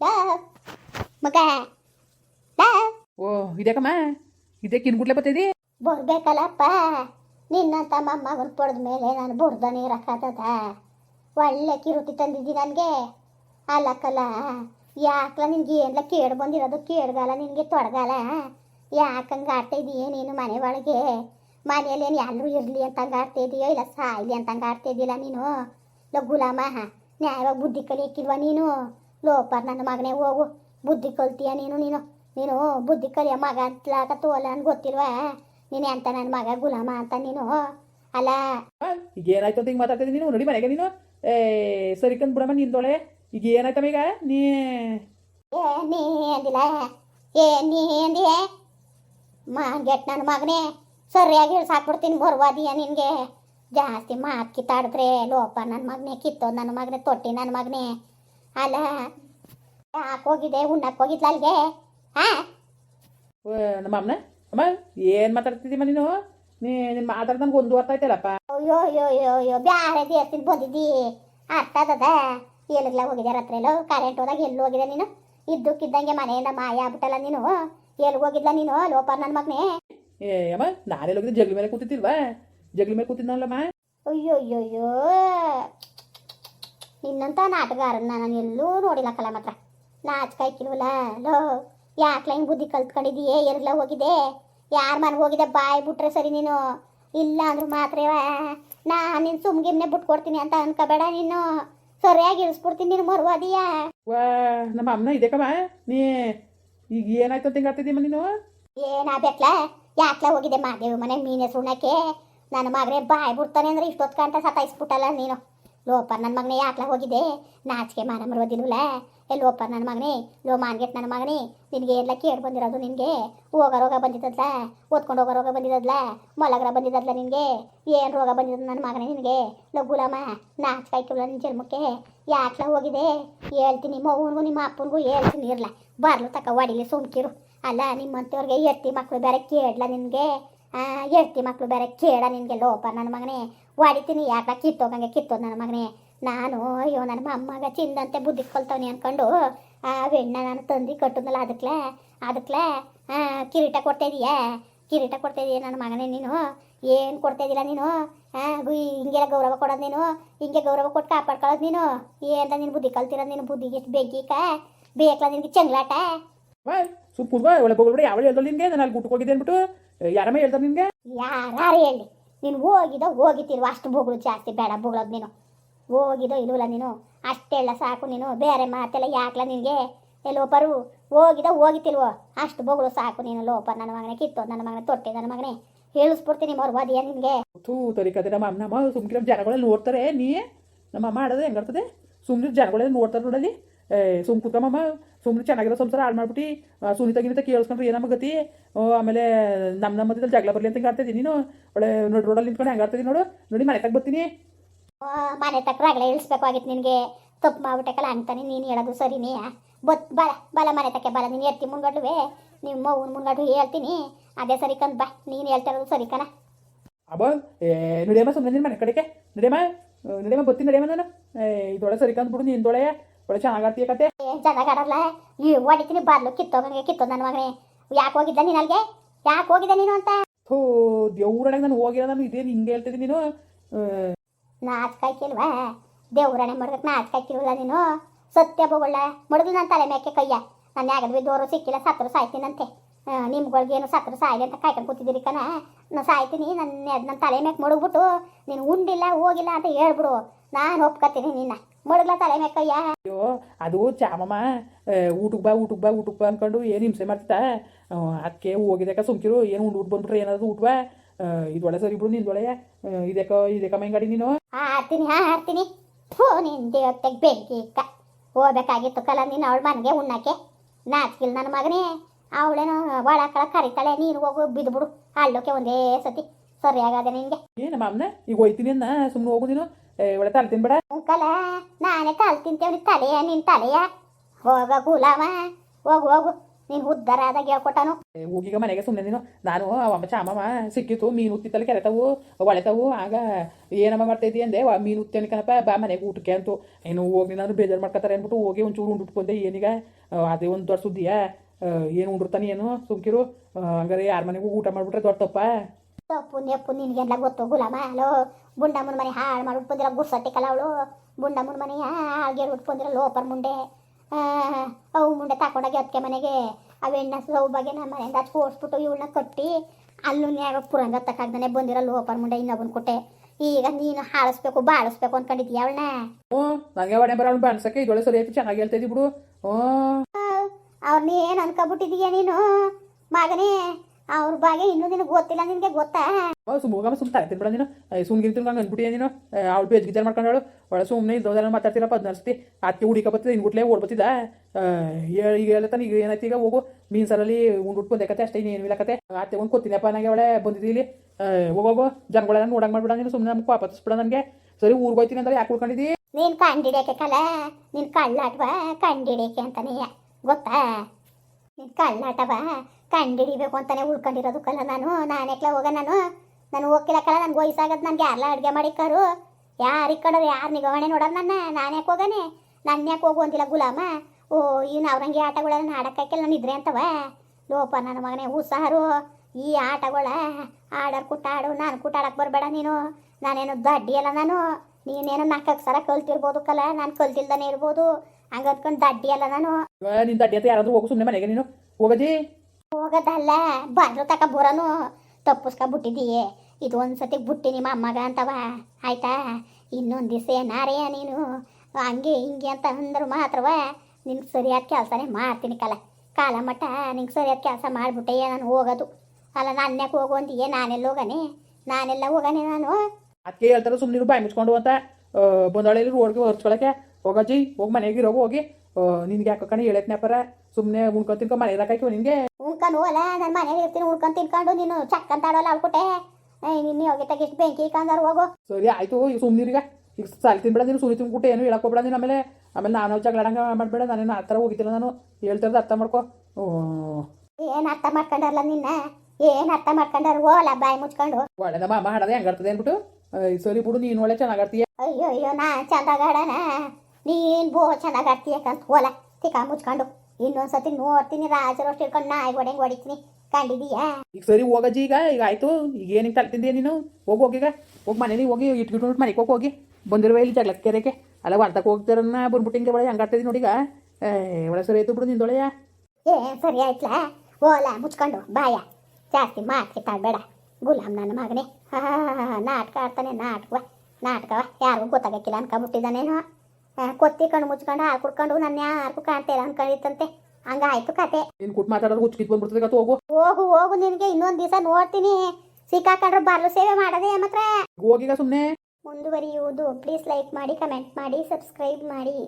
Low ಮಗ. Low ಓ ಇದ್ಯಾಕಮ್ಮ ಇದ್ಯಾಕೆ ಇನ್ಗುಡ್ಲೆ ಬತ್ತಿದಿ ಬರ್ಬೇಕಲ್ಲಪ್ಪ ನಿನ್ನಂತ ಮೊಮ್ಮಗನ ಪಡೆದ ಮೇಲೆ ನಾನು ಬುರ್ದನೇ ನೀರಕ್ಕಾತದ ಒಳ್ಳೆ ಕಿರುತಿ ತಂದಿದ್ದಿ ನನಗೆ. ಅಲ್ಲಕ್ಕಲ್ಲ ಯಾಕಲ ನಿನ್ಗೆ ಏನ್ಲ ಕೇಳ್ ಬಂದಿರೋದು ಕೇಳ್ಗಲ್ಲ ನಿನಗೆ ತೊಡಗಾಲ? ಯಾಕಂಗೆ ಆಡ್ತಾ ಇದೀಯ ನೀನು ಮನೆ ಒಳಗೆ? ಮನೆಯಲ್ಲಿ ಏನು ಎಲ್ಲರೂ ಇರಲಿ ಅಂತ ಹಂಗ ಆಡ್ತಾ ಇದೀಯೋ ಇಲ್ಲ ಸಾಯ್ಲಿ ಅಂತ ಹಂಗ ಆಡ್ತಾ ಇದ್ದಿಲ್ಲ ನೀನು? ಲ ಗುಲಾಮ ನ್ಯಾಯವಾಗಿ ಬುದ್ಧಿ ಕಲಿಯಕ್ಕಿಲ್ವ ನೀನು? ಲೋಪರ್ ನನ್ನ ಮಗನೇ ಹೋಗು. ಬುದ್ಧಿ ಕಲ್ತೀಯ ನೀನು ನೀನು. ನೀನು ಬುದ್ಧಿ ಕಲಿಯ ಮಗ ಅಂತಲಾಕ ತೋಲ ಅಂತ ಗೊತ್ತಿಲ್ವಾ? ನೀನು ಎಂತ ನನ್ನ ಮಗ ಗುಲಾಮ ಅಂತ ನೀನು. ಅಲ್ಲ. ಈಗ ಏನಾಯ್ತು ಅಂತ ಮಾತಾಡ್ತಿದ್ದೀನಿ ನೀನು? ನೋಡಿ ಮನೆಗೆ ನೀನು. ಏ ಸರಿ ಕಂದ್ ಬಿಡಮ್ಮ ನಿಂದೊಳೆ ಈಗ ಏನಾಯ್ತಮ್ಮ ಈಗ? ನೀ ಏ ನೀ ಅಂದಿಲ್ಲ. ಏ ನೀ ಅಂದಿ. ಮಾಂಗೆಟ್ ನನ್ನ ಮಗನೇ. ಸರಿಯಾಗಿ ಸಾಕ್ಬಿಡ್ತೀನಿ ಬರ್ವಾದಿಯ ನಿನಗೆ. ಜಾಸ್ತಿ ಮಾತು ಕಿತ್ತಾಡಿದ್ರೆ ಲೋಪ ನನ್ನ ಮಗನೇ ಕಿತ್ತೋದು ನನ್ನ ಮಗನೇ ತೊಟ್ಟಿ ನನ್ನ ಮಗನೇ. ಅಲ್ಲ. ಹಾಕೋಗಿದೆ ಹೋಗಿದೆ ಉಣ್ಣಕ್ಕೆ ಹೋಗಿದ್ಲ ಅಲ್ಲಿಗೆ ಹಾ? ನಮ್ಮ ಅಮ್ಮನ? ಅಮ್ಮ ಏನು ಮಾತಾಡ್ತಿದ್ದೀಮ್ಮ ನೀನು? ನೀ ನಿನ್ನ ಮಾತಾಡ್ದು ನನಗೆ ಒಂದು ಅರ್ಥ ಆಯ್ತಲ್ಲಪ್ಪ? ಅಯ್ಯೋ ಅಯ್ಯೋ ಅಯ್ಯೋ ಅಯ್ಯೋ ಬ್ಯಾರೆ ದೇವಸ್ಥಾನ ಬಂದಿದ್ದಿ. ಅರ್ಥ ಆದದ? ಎಲ್ಲಿಗ್ಲ ಹೋಗಿದೆ ರಾತ್ರಿಯಲ್ಲೋ? ಕರೆಂಟ್ ಹೋದಾಗ ಎಲ್ಲಿ ಹೋಗಿದೆ ನೀನು? ಇದ್ದಕ್ಕಿದ್ದಂಗೆ ಮನೆಯಿಂದ ಮಾಯ ಆಗ್ಬಿಟ್ಟಲ್ಲ ನೀನು? ಎಲ್ಲಿ ಹೋಗಿದ್ಲ ನೀನು ಲೋಪ ನನ್ನ ಮಗನೇ? ಏ ಅಮ್ಮ ನಾನೇ ಹೋಗಿದ್ದೆ? ಜಗ್ಲಿ ಮೇಲೆ ಕೂತಿದ್ದಿಲ್ವಾ? ಜಗ್ಲಿ ಮೇಲೆ ಕೂತಿದ್ನಲ್ಲಮ್ಮ? ಅಯ್ಯೋ ಅಯ್ಯೋ ಅಯ್ಯೋ. ನಿನ್ನಂತ ನಾಟಗಾರನ್ನ ನಾನು ಎಲ್ಲೂ ನೋಡಿಲ್ಲ ಕಲ ಮಾತ್ರ. ನಾಚಿಕೆ ಹಾಕಿಲ್ವಲ್ಲ ಲೋ ಯಾಕೆ ಹಿಂಗೆ ಬುದ್ಧಿ ಕಲ್ತ್ಕೊಂಡಿದ್ದೀಯೇ? ಎರ್ಗ್ಲ ಹೋಗಿದೆ ಯಾರ ಮನೆಗೆ ಹೋಗಿದೆ ಬಾಯ್ ಬಿಟ್ರೆ ಸರಿ ನೀನು? ಇಲ್ಲ ಅಂದ್ರು ಮಾತ್ರ ನಾ ನಿನ್ನ ಸುಮ್ಗಿಮ್ನೆ ಬಿಟ್ಕೊಡ್ತೀನಿ ಅಂತ ಅನ್ಕೋಬೇಡ ನೀನು. ಸರಿಯಾಗಿ ಇಳಿಸ್ಬಿಡ್ತೀನಿ ನೀನು ಮರುವಾದೀಯ ವಾ ನಮ್ಮ ಇದೆ ಕಮ ನೀ ಈಗ ಏನಾಯ್ತು ಅಂತ ಹಿಂಗೆ ನೀನು? ನೀನು ಏನಾಗ್ಬೇಕ್ಲ ಯಾಕ್ಲ ಹೋಗಿದೆ ಮಾದೇವಿ ಮನೆ ಮೀನೆ ಸುಣ್ಣಕ್ಕೆ. ನನ್ನ ಮಗನೇ ಬಾಯ್ ಬಿಡ್ತಾನೆ ಅಂದ್ರೆ ಇಷ್ಟೊತ್ತು ಗಂಟೆ ಸತಾಯಿಸ್ಬಿಟ್ಟಲ್ಲ ನೀನು. ಲೋಪರ್ ನನ್ನ ಮಗನೇ ಯಾಕ್ಲ ಹೋಗಿದೆ ನಾಚಿಕೆ ಮಾನ ಮರೋದಿಲ್ವಲ್ಲ ಏ ಲೋಪ ನನ್ನ ಮಗನೇ? ಲೋ ಮಾನ್ಗೆಟ್ ನನ್ನ ಮಗನೇ. ನಿನಗೆ ಎಲ್ಲ ಕೇಳಿ ಬಂದಿರೋದು ನಿನಗೆ. ಹೋಗ ರೋಗ ಬಂದಿದ್ದದ್ಲ? ಓದ್ಕೊಂಡು ಹೋಗೋ ರೋಗ ಬಂದಿದ್ದದ್ಲ? ಮೊಲಗ್ರ ಬಂದಿದ್ದದ್ಲ ನಿನಗೆ? ಏನು ರೋಗ ಬಂದಿದ್ದು ನನ್ನ ಮಗನೇ ನಿನಗೆ? ಲೋ ಗುಲಾಮ ನಾಚಿಕಾಯ್ಕಿಲ್ಲ ನಿನ್ನ ಜನ್ಮಕ್ಕೆ? ಯಾಕ್ಲ ಹೋಗಿದೆ ಹೇಳ್ತೀನಿ ಮಗುನಿಗೂ, ನಿಮ್ಮ ಅಪ್ಪನಿಗೂ ಹೇಳ್ತೀನಿ ಇರಲ್ಲ ಬರ್ಲು ತಕ ಒಡಿಲಿ ಸುಮ್ಕಿರು. ಅಲ್ಲ ನಿಮ್ಮಂತವ್ರಿಗೆ ಎತ್ತಿ ಮಕ್ಕಳು ಬೇರೆ ಕೇಳಲ್ಲ ನಿನಗೆ? ಎತ್ತಿ ಮಕ್ಕಳು ಬೇರೆ ಕೇಳ ನಿನಗೆ ಲೋಪ. ನನ್ನ ಮಗನೇ ಹೊಡಿತೀನಿ ಯಾಕೆ ಕಿತ್ತೋಗಂಗೆ ಕಿತ್ತೋದು ನನ್ನ ಮಗನೇ. ನಾನು, ಅಯ್ಯೋ ನನ್ನ ಮೊಮ್ಮಗ ಚಿಂದಂತೆ ಬುದ್ಧಿ ಕೊಲ್ತವನಿ ಅನ್ಕೊಂಡು, ಆ, ಬೆಣ್ಣ ನಾನು ತಂದು ಕಟ್ಟುದಲ್ಲ ಅದಕ್ಕೆ ಅದಕ್ಕೆ ಕಿರೀಟ ಕೊಡ್ತಾ ಇದೀಯಾ? ಕಿರೀಟ ಕೊಡ್ತಾ ನನ್ನ ಮಗನೇ ನೀನು? ಏನು ಕೊಡ್ತಾ ಇದ್ದಿಲ್ಲ ನೀನು? ಹಿಂಗೆಲ್ಲ ಗೌರವ ಕೊಡೋದು ನೀನು? ಹಿಂಗೆ ಗೌರವ ಕೊಟ್ಟು ಕಾಪಾಡ್ಕೊಳ್ಳೋದು ನೀನು? ಏನ್ದ ನೀನು ಬುದ್ಧಿ ಕಲ್ತಿರೋದು ನೀನು? ಬುದ್ಧಿಗೆ ಎಷ್ಟು ಬೆಂಕಿಕ? ಬೇಕಲ್ಲ ನಿನಗೆ ಚಂಗ್ಲಾಟ? ಸುಪ್ಪ ಒಳ್ಳೆ ಹೋಗ್ಬಿಡಿ ನಿನಗೆ? ನಾನು ಅಲ್ಲಿ ಗುಟ್ಕೋಗಿದ್ದೆ ಅಂದ್ಬಿಟ್ಟು. ಯಾರಮ್ಮ ಹೇಳ್ತಾರೆ ನಿನಗೆ? ಯಾರು ಹೇಳಿ? ನೀನು ಹೋಗಿದ ಹೋಗಿತ್ತಿಲ್ವ ಅಷ್ಟು ಬೊಗಳು ಜಾಸ್ತಿ ಬೇಡ ಬೊಗಳೋದು ನೀನು. ಹೋಗಿದೋ ಇಲ್ವಲ್ಲ ನೀನು. ಅಷ್ಟೆಲ್ಲ ಸಾಕು ನೀನು. ಬೇರೆ ಮಾತೆಲ್ಲ ಯಾಕಲ ನಿನಗೆ? ಎಲ್ಲೋ ಲೋಪರು ಹೋಗಿದ ಹೋಗಿತ್ತಿಲ್ವೋ ಅಷ್ಟು ಬೋಗಳು ಸಾಕು ನೀನು ಲೋಪ ನನ್ನ ಮಗನೇ ಕಿತ್ತೋ ನನ್ನ ಮಗನೇ ತೊಟ್ಟೆ ನನ್ನ ಮಗನೇ. ಹೇಳಿಸ್ಬಿಡ್ತೀನಿ ಮರ್ವಾದಿಯ ನಿನಗೆ? ಥೂ ತರಿಕತೆ ನಮ್ಮ ನಮ್ಮ ಸುಮ್ಕಿರ ಜನಗಳೆಲ್ಲ ನೋಡ್ತಾರೆ. ನೀ? ನಮ್ಮ ಮಾಡೋದು ಹೆಂಗಿರ್ತದೆ ಸುಮ್ಮನೆ ಜನಗಳೆಲ್ಲ ನೋಡ್ತಾರೆ ನೋಡಲ್ಲಿ. ಏ ಸುಮ್ ಕುತ್ಕಮ್ಮಮ್ಮ ಸುಮ್ಮನೆ ಚೆನ್ನಾಗಿರೋ ಸಂಸಾರ ಹಾಳು ಮಾಡ್ಬಿಟ್ಟು ಆ, ಸುನೀತಾ ಗಿನಿತ ಕೇಳಿಸ್ಕೊಂಡ್ರೆ ಏನಮ್ಮ ಗತಿ? ಓ, ಆಮೇಲೆ ನಮ್ಮ ನಮ್ಮ ಮಧ್ಯದಲ್ಲಿ ಜಗಳ ಬರಲಿ ಅಂತ ಆಡ್ತಿದ್ದೀನಿ ನೀನು. ಒಳ್ಳೆ ನೋಡಿ ರೋಡಲ್ಲಿ ನಿಂತ್ಕೊಂಡು ಹೆಂಗೆ ಆಡ್ತಿದ್ದೀನಿ ನೋಡು. ನೋಡಿ ಮನೆ ತಗ ಬರ್ತೀನಿ. ಮನೆ ಮನೆ ರಗಳೆ ಇಳಿಸ್ಬೇಕಾಗಿತ್ತು ನಿನಗೆ. ತಪ್ಪು ಮಾಡ್ಬಿಟ್ಟಕ್ಕಲ್ಲ ಅಂತಾನೆ ನೀನು ಹೇಳೋದು ಸರಿನೇ? ಬತ್ ಬಲ ಬಲ ಮನೆ ತಕ್ಕೆ ಬಲ ನೀನು ಎತ್ತಿ ಮುಂಗಡುವೆ ನಿಮ್ಮ ಅವ್ವನ ಮುಂಗಡು ಹೇಳ್ತೀನಿ. ಅದೇ ಸರಿ ಕಂದ್ ಬಾ ನೀನು ಹೇಳ್ತಾ ಇರೋದು ಸರಿ ಕಣ? ಅಬ್ಬ ಏ ನಡಿಯಮ್ಮ ಸುಮ್ಮನೆ ನಿನ್ನ ಮನೆ ಕಡೆಗೆ. ನಡಿಯಮ್ಮ ನಡಿಯಮ್ಮ ಬರ್ತೀನಿ ನಡಿಯಮ್ಮ ನಾನು. ಇದೊಳೆ ಸರಿ ಕಂದ್ಬಿಡು ನಿಂದೊಳೆ ಒಳ್ಳೆ ಚೆನ್ನಾಗಿ ಆಡ್ತೀಯ ಕತೆ? ಏನ್ ಚೆನ್ನಾಗ್ ಆಡಲ್ಲ? ನೀವು ಹೊಡಿತೀನಿ ಬಾರ್ಲು ಕಿತ್ತೋಗಂಗೆ ಕಿತ್ತೋ ನನ್ನ ಮಗನೇ. ಯಾಕೆ ಹೋಗಿದ್ದ ನೀನು ಅಲ್ಲಿಗೆ? ಯಾಕೆ ಹೋಗಿದ್ದೆ ನೀನು ಅಂತ? ಥೂ ದೇವ್ರೊಳಗೆ ನಾನು ಹೋಗಿರೋ ನಾನು ಇದೇನು ಹಿಂಗೆ ಹೇಳ್ತಿದ್ದೀನಿ ನೀನು. ನಾಚ್ಕಾಯ್ಕಿಲ್ವಾ ದೇವ್ರಣೆ ಮಡ್ಗಕ್ಕೆ ನಾಚ್ಕಾಯ್ಕಿಲ್ವಲ್ಲ ನೀನು. ಸತ್ಯ ಬೊಗೊಳ್ಳ ಮಡದು ನನ್ನ ತಲೆ ಮೇಕೆ ಕೈಯ. ನಾನು ಯಾಗದ ಬಿದ್ದೋರು ಸಿಕ್ಕಿಲ್ಲ ಸತ್ರು ಸಾಯ್ತೀನಂತೆ. ಏನು ಸತ್ರು ಸಾಯಿದೆ ಅಂತ ಕಾಯ್ಕೊಂಡು ಕೂತಿದ್ದೀರಿ ಕಣ? ನಾನು ಸಾಯ್ತೀನಿ ನನ್ನ ನನ್ನ ತಲೆ ಮೇಕೆ ಮಡಗ್ಬಿಟ್ಟು ನೀನು ಉಂಡಿಲ್ಲ ಹೋಗಿಲ್ಲ ಅಂತ ಹೇಳ್ಬಿಡು. ನಾನು ಒಪ್ಕೊತೀನಿ ನಿನ್ನ. ಮಡಗ್ಲ ತಲೆ ಮೇಕಯ್ಯ ಅದು ಚಾಮಮ್ಮ ಊಟಕ್ಕೆ ಬಾ ಊಟಕ್ಕೆ ಬಾ ಊಟಕ್ಕೆ ಬಾ ಅಂದ್ಕೊಂಡು ಏನು ಹಿಂಸೆ ಮಾಡ್ತಾ ಅದಕ್ಕೆ ಹೋಗಿದ್ದಕ್ಕ ಸುಮ್ಕಿರು ಏನು ಉಂಡು ಊಟ ಬಂದ್ಬಿಟ್ರೆ ಊಟ ಬಾ. ಇದೊಳೆ ಸರಿ ಬಿಡು ನಿಂದೊಳೆ ಇದಕ್ಕ ಇದಕ್ಕ ಮೈಂಗಾಡಿ ನೀನು? ಹಾರ್ತೀನಿ ಹಾ ಹಾರ್ತೀನಿ. ಹೋ ನಿನ್ ದೇವತೆಗೆ ಬೆಂಕಿ ಇಕ್ಕ ಹೋಗ್ಬೇಕಾಗಿತ್ತು ಕಲ ನೀನು ಅವಳ ಮನೆಗೆ ಉಣ್ಣಕ್ಕೆ. ನಾಚಿಕಿಲ್ಲ ನನ್ನ ಮಗನೇ. ಅವಳೇನೋ ಒಳಕಳ ಕರಿತಾಳೆ ನೀನು ಹೋಗು ಬಿದ್ದುಬಿಡು ಅಲ್ಲೋಕೆ ಒಂದೇ ಸತಿ. ಸರಿಯಾಗದೆ ನಿನಗೆ. ಏನು ನಮ್ಮ ಅಮ್ಮನ ಈಗ ಹೋಯ್ತೀನಿ ಅನ್ನ ಸುಮ್ಮನೆ ಹೋಗು ನೀನು. ಒಳ್ಳೆ ತಲೆ ತಿನ್ಬೇಡ. ಕಲ ನಾನೇ ಕಾಲು ತಿಂತೇವ್ ನಿನ್ ತಲೆಯ ನಿನ್ ತಲೆಯ? ಹೋಗ ಗುಲಾಮ ಹೋಗು ಹೋಗು. ನೀನು ಉದ್ದಾರ ಆದಾಗ ಹೇಳ್ಕೊಟ್ಟನು ಹೋಗಿಗ ಮನೆಗೆ ಸುಮ್ಮನೆ ನೀನು. ನಾನು ಅಮ್ಮ ಚಾಮಮ್ಮ ಸಿಕ್ಕಿತ್ತು ಮೀನು ಉತ್ತಿತ್ತಲ್ಲಿ ಕೆರೆತವು ಒಳೆತವು. ಆಗ ಏನಮ್ಮ ಮಾಡ್ತೈತಿ ಅಂದೆ ಮೀನು ಉತ್ತೇನೆ ಕಣಪ್ಪ ಬಾ ಮನೆಗೆ ಊಟಕ್ಕೆ ಅಂತು. ಏನು ಹೋಗಿ ನಾನು ಬೇಜಾರು ಮಾಡ್ಕೊತಾರೆ ಅಂದ್ಬಿಟ್ಟು ಹೋಗಿ ಒಂಚೂರು ಉಂಡುಟ್ಕೊಂಡೆ. ಏನೀಗ? ಅದೇ ಒಂದು ದೊಡ್ಡ ಸುದ್ದಿಯಾ? ಏನು ಉಂಡಿರ್ತಾನೆ ಏನು? ಸುಮ್ಕಿರು. ಹಂಗಾರೆ ಯಾರ ಮನೆಗೂ ಊಟ ಮಾಡ್ಬಿಟ್ರೆ ದೊಡ್ಡ ತಪ್ಪ ತಪ್ಪು ನೆಪ್ಪು ನಿನಗೆಲ್ಲ ಗೊತ್ತು ಗುಲಾಮ ಅಲೋ ಬುಂಡಮ್ಮನ ಮನೆ ಹಾಳು ಮಾಡಿ ಬಂದಿರೋ ಗುರ್ಸಟ್ಟಿಕಲ್ಲ ಅವಳು ಬುಂಡಮ್ಮನ ಮನೆ ಹಾಗೆ ಉಟ್ಕೊಂಡಿರ ಲೋಪರ್ ಮುಂಡೆ ಅವು ಮುಂಡೆ ತಕೊಂಡೋಗಿ ಅದಕ್ಕೆ ಮನೆಗೆ ಅವೆಣ್ಣ ಸೌ ಬಗ್ಗೆ ನಮ್ಮ ಮನೆಯಿಂದ ಹಚ್ಚಿ ಓಡಿಸ್ಬಿಟ್ಟು ಇವಳನ್ನ ಕಟ್ಟಿ ಅಲ್ಲೂ ಯಾರೋ ಪುರಂಗ ತಕ್ಕಾಗ್ದಾನೆ ಬಂದಿರ ಲೋಪರ್ ಮುಂಡೆ ಇನ್ನೊಬ್ಬನ ಕೊಟ್ಟೆ ಈಗ ನೀನು ಹಾಳಿಸ್ಬೇಕು ಬಾಳಿಸ್ಬೇಕು ಅನ್ಕೊಂಡಿದ್ಯಾ ಅವಳನ್ನ ಹ್ಞೂ ನನಗೆ ಒಡೆ ಬರ ಅವ್ಳು ಬಾಣ್ಸಕ್ಕೆ ಇದೊಳೆ ಸರಿ ಆಯ್ತು ಚೆನ್ನಾಗಿ ಹೇಳ್ತಾ ಇದ್ದಿ ಬಿಡು ಹ್ಞೂ ಅವ್ರನ್ನ ಏನು ಅನ್ಕೊಬಿಟ್ಟಿದೀಯ ನೀನು ಮಗನೇ ಅವ್ರ ಬಗ್ಗೆ ಇನ್ನೂ ನಿನಗೆ ಗೊತ್ತಿಲ್ಲ ನಿನಗೆ ಗೊತ್ತಾ? ಸುಮ್ಮ ಹೋಗಮ್ಮ ಸುಮ್ಮ ತಲೆ ತಿನ್ಬೇಡ ನೀನು. ಸುಮ್ಗಿರಿ ತಿನ್ಕಂಗೆ ಅಂದ್ಬಿಟ್ಟಿಯ ನೀನು? ಅವ್ಳು ಬೇಜ್ ಗಿಜಾರ್ ಮಾಡ್ಕೊಂಡು ಒಳ ಸುಮ್ಮನೆ ಇದ್ದೋದೆಲ್ಲ ಮಾತಾಡ್ತೀರಪ್ಪ ಅದ್ ನರ್ಸ್ತಿ ಅತ್ತೆ ಹುಡಿಕ ಬರ್ತದೆ ಇನ್ಗುಟ್ಲೆ ಓಡ್ ಬತ್ತಿದ ಈಗ ಹೇಳ್ತಾನೆ ಈಗ ಏನಾಯ್ತು ಈಗ? ಹೋಗು. ಮೀನ್ ಸರಲ್ಲಿ ಉಂಡ್ಬಿಟ್ಟು ಕತೆ ಅಷ್ಟೇ ಇನ್ನೇನು ಇಲ್ಲ ಕತೆ. ಅತ್ತೆ ಒಂದು ಕೊತ್ತಿನಪ್ಪ ನನಗೆ ಅವಳೆ ಬಂದಿದ್ದೀಲಿ ಇಲ್ಲಿ. ಹೋಗೋಗು ಜನಗಳೆಲ್ಲ ನೋಡಂಗೆ ಮಾಡ್ಬಿಡ ನೀನು ಸುಮ್ಮನೆ ನಮ್ಗೆ ವಾಪಸ್ಬಿಡ ನನಗೆ. ಸರಿ ಊರ್ ಹೋಯ್ತೀನಿ ಅಂದ್ರೆ ಯಾಕೆ ಉಳ್ಕೊಂಡಿದ್ದಿ? ನೀನು ಕಂಡಿಡಿಯಕ್ಕೆ ಕಲ? ನೀನು ಕಳ್ಳಾಟವ ಕಂಡಿಡಿಯಕ್ಕೆ ಅಂತಾನೆ. ಗೊತ್ತಾ? ನೀನು ಕಳ್ಳಾಟವ. ಕಂಡಿಡಿಬೇಕು ಅಂತಾನೆ ಉಳ್ಕೊಂಡಿರೋದು ಕಲ್ಲ ನಾನು. ನಾನೆಕ್ಲ ಹೋಗ ನಾನು? ನಾನು ಹೋಗಿಲ್ಲ ಕಲ್ಲ, ನನ್ಗೆ ವಯಸ್ಸಾಗದ್ ನನಗೆ ಯಾರಲ್ಲ ಅಡುಗೆ ಮಾಡಿಕ್ಕಾರು? ಯಾರು ಇಕ್ಕಡೋರು ಯಾರು ನಿಗಮಣೆ ನೋಡೋದು ನನ್ನ? ನಾನು ಯಾಕೆ ಹೋಗನೆ? ನನ್ನ ಯಾಕೆ ಹೋಗು ಅಂದಿಲ್ಲ ಗುಲಾಮ? ಓ ಇವ್ನು ಅವ್ರಂಗೆ ಆಟಗಳೆಲ್ಲ ಆಡಕ್ಕಾಕಿಲ್ಲ ನಾನು ಇದ್ರೆ ಅಂತವ? ಲೋಪ ನನ್ನ ಮಗನೇ ಉಸಾರು ಈ ಆಟಗಳ ಆಡರ್ ಕುಟ್ಟಾಡು, ನಾನು ಕುಟ್ಟಾಡಕ್ಕೆ ಬರಬೇಡ ನೀನು. ನಾನೇನು ದಡ್ಡಿ ಅಲ್ಲ ನಾನು. ನೀನೇನು ನಾಲ್ಕು ಸಲ ಕಲ್ತಿರ್ಬೋದು ಕಲ ನಾನು ಕಲ್ತಿಲ್ದಾನೆ ಇರ್ಬೋದು. ಹಂಗ ಅದ್ಕೊಂಡು ದಡ್ಡಿ ಅಲ್ಲ ನಾನು. ನಿನ್ನ ದಡ್ಡಿ ಅಂತ ಯಾರಾದ್ರೂ ಹೋಗು ಸುಮ್ಮನೆ ಮನೆಗೆ ನೀನು. ಹೋಗದಿ? ಹೋಗೋದಲ್ಲ, ಬಂದ್ರು ತಕ ಬರೋನು ತಪ್ಪಿಸ್ಕೊಬಿಟ್ಟಿದೀಯೆ ಇದು ಒಂದ್ಸತಿ ಬುಟ್ಟಿ ನಿಮ್ಮ ಅಮ್ಮಗ ಅಂತವ, ಆಯ್ತಾ? ಇನ್ನೊಂದು ದಿವಸ ಏನಾರೇ ನೀನು? ಹಂಗೆ ಹಿಂಗೆ ಅಂತ ಅಂದ್ರು ಮಾತ್ರವ ನಿನ್ಗೆ ಸರಿಯಾದ ಕೆಲಸನೇ ಮಾಡ್ತೀನಿ ಕಲ. ಕಾಲ ಮಟ್ಟ ನಿಂಗೆ ಸರಿಯಾದ ಕೆಲಸ ಮಾಡಿಬಿಟ್ಟೆ ನಾನು ಹೋಗೋದು. ಅಲ್ಲ ನನ್ಯಾಕೆ ಹೋಗು ಅಂತೀಯ ನಾನೆಲ್ಲ ಹೋಗನೆ? ನಾನೆಲ್ಲ ಹೋಗನೆ ನಾನು? ಅದಕ್ಕೆ ಹೇಳ್ತಾರೆ ಸುಮ್ಮನೆ ಬಾಯಿ ಮುಚ್ಕೊಂಡು ಅಂತ ಬಂದಳಿ ರೋಡ್ಗೆ ಹೊರ್ಚ್ಕೊಳಕ್ಕೆ. ಹೋಗಜ್ಜಿ, ಹೋಗಿ ಮನೆಗೆ ಇರೋಗು, ಹೋಗಿ. ನಿನ್ಗೆ ಯಾಕೆ ಕಣ ಹೇಳತ್ನಪ್ಪರ ಸುಮ್ಮನೆ ಉಣ್ಕೊಂಡು ತಿನ್ಕೊ ಮನೆ ಇರಕಾಯ್ತು ನಿನಗೆ ಉಣ್ಕೊಂಡು ಅಲ್ಲ ನನ್ನ ಮನೇಲಿ ಇರ್ತೀನಿ ಉಣ್ಕೊಂಡು ತಿನ್ಕೊಂಡು ನೀನು ಚಕ್ಕಂತ ಆಡೋಲ್ಲ ಅಳ್ಕೊಟ್ಟೆ ನಿನ್ನ ಹೋಗಿ ಎಷ್ಟು ಬೆಂಕಿ ಇಕ್ಕಂದಾರು ಹೋಗು. ಸರಿ ಆಯ್ತು ಈಗ ಸುಮ್ಮನಿರೀಗ ಈಗ ಸಾಲಿ ತಿನ್ಬೇಡ ನೀನು ಸುನಿ ತಿನ್ಬಿಟ್ಟು ಏನು ಹೇಳಕ್ ಹೋಗ್ಬೇಡ ನೀನು ಆಮೇಲೆ. ಆಮೇಲೆ ನಾನು ಜಗಳಂಗ ಮಾಡಬೇಡ ನಾನೇನು ಆ ಥರ ಹೋಗಿದ್ದಿಲ್ಲ ನಾನು. ಹೇಳ್ತಿರೋದು ಅರ್ಥ ಮಾಡ್ಕೊ. ಏನು ಅರ್ಥ ಮಾಡ್ಕೊಂಡಾರಲ್ಲ ನಿನ್ನ? ಏನು ಅರ್ಥ ಮಾಡ್ಕೊಂಡಾರ? ಓಲ ಬಾಯಿ ಮುಚ್ಕೊಂಡು. ಒಳ್ಳೆ ನಮ್ಮ ಅಮ್ಮ ಹಾಡೋದೇ ಅಂದ್ಬಿಟ್ಟು. ಸರಿ ಬಿಡು ನೀನು ಒಳ್ಳೆ ಚೆನ್ನಾಗಿ ಆಡ್ತೀಯ. ಅಯ್ಯೋ ಅಯ್ಯೋ ನಾ ಚಂದಾಗಾಡನ ನೀನ್ ಬೋ ಚೆನ್ನಾಗಿ ಆಡ್ತೀಯಕ್ಕಂತ ಓಲ ತಿಕ್ಕ ಮುಚ್ಕೊಂಡು. ಇನ್ನೊಂದ್ಸತಿ ನೋಡ್ತೀನಿ ರಾಜರು ಅಷ್ಟು ಹಿಡ್ಕೊಂಡು ನಾಯಿ ಹೊಡೆಂಗೆ ಹೊಡಿತೀನಿ. ಕಂಡಿದೀಯಾ? ಈಗ ಸರಿ ಹೋಗಜ್ಜಿ ಈಗ. ಈಗ ಆಯ್ತು. ಈಗ ಏನಕ್ಕೆ ತಲ್ತಿದ್ದೀಯ ತಿಂದೆ ನೀನು? ಹೋಗಿ ಹೋಗೀಗ ಹೋಗಿ ಮನೇಲಿ ಹೋಗಿ ಇಟ್ಬಿಟ್ಟು ಮನೆಗೆ ಹೋಗಿ ಹೋಗಿ. ಬಂದಿರುವ ಇಲ್ಲಿ ಜಗಳಕ್ಕೆ ಕೆರೆಗೆ. ಅಲ್ಲ ವಾರ್ತಕ್ಕೆ ಹೋಗ್ತಾರನ್ನ ಬಂದ್ಬಿಟ್ಟು ಹಿಂಗೆ ಒಳ್ಳೆ ನೋಡಿಗ ನೋಡೀಗ ಏ ಒಳ್ಳೆ ಸರಿ ಆಯ್ತು ಬಿಡು ನಿಂದೊಳೆಯ ಏ ಸರಿ ಆಯ್ತಲ್ಲ ಓಲ ಮುಚ್ಕೊಂಡು ಬಾಯ. ಜಾಸ್ತಿ ಮಾತು ತಾಳ್ಬೇಡ ಗುಲಾಮ್ ನನ್ನ ಮಗನೇ. ಹಾ ನಾಟಕ ಆಡ್ತಾನೆ ನಾಟಕವ. ನಾಟಕವ. ಯಾರಿಗೂ ಗೊತ್ತಾಗಕ್ಕಿಲ್ಲ ಅನ್ಕೊಂಬಿಟ್ಟಿದ್ದಾನೇನೋ ಕೊತ್ತಿ ಕಣ್ಣು ಮುಚ್ಕೊಂಡು ಹಾಲು ಕುಡ್ಕೊಂಡು ನನ್ನ ಯಾರಿಗೂ ಕಾಣ್ತಿಲ್ಲ ಅನ್ಕೊಂಡಿತ್ತಂತೆ ಹಂಗಾಯ್ತು ಕತೆ. ನೀನ್ ಕುಟ್ ಮಾತಾಡೋದು ಬಂದ್ಬಿಡ್ತದೆ ಹೋಗು. ಹೋಗು ಹೋಗು ನಿನಗೆ ಇನ್ನೊಂದು ದಿವಸ ನೋಡ್ತೀನಿ. ಸಿಕ್ಕಾಕೊಂಡ್ರೆ ಬರ್ಲು ಸೇವೆ ಮಾಡೋದೇ ಮಾತ್ರ ಹೋಗಿಗ ಸುಮ್ಮನೆ ಮುಂದುವರಿಯುವುದು. ಪ್ಲೀಸ್ ಲೈಕ್ ಮಾಡಿ ಕಮೆಂಟ್ ಮಾಡಿ ಸಬ್ಸ್ಕ್ರೈಬ್ ಮಾಡಿ.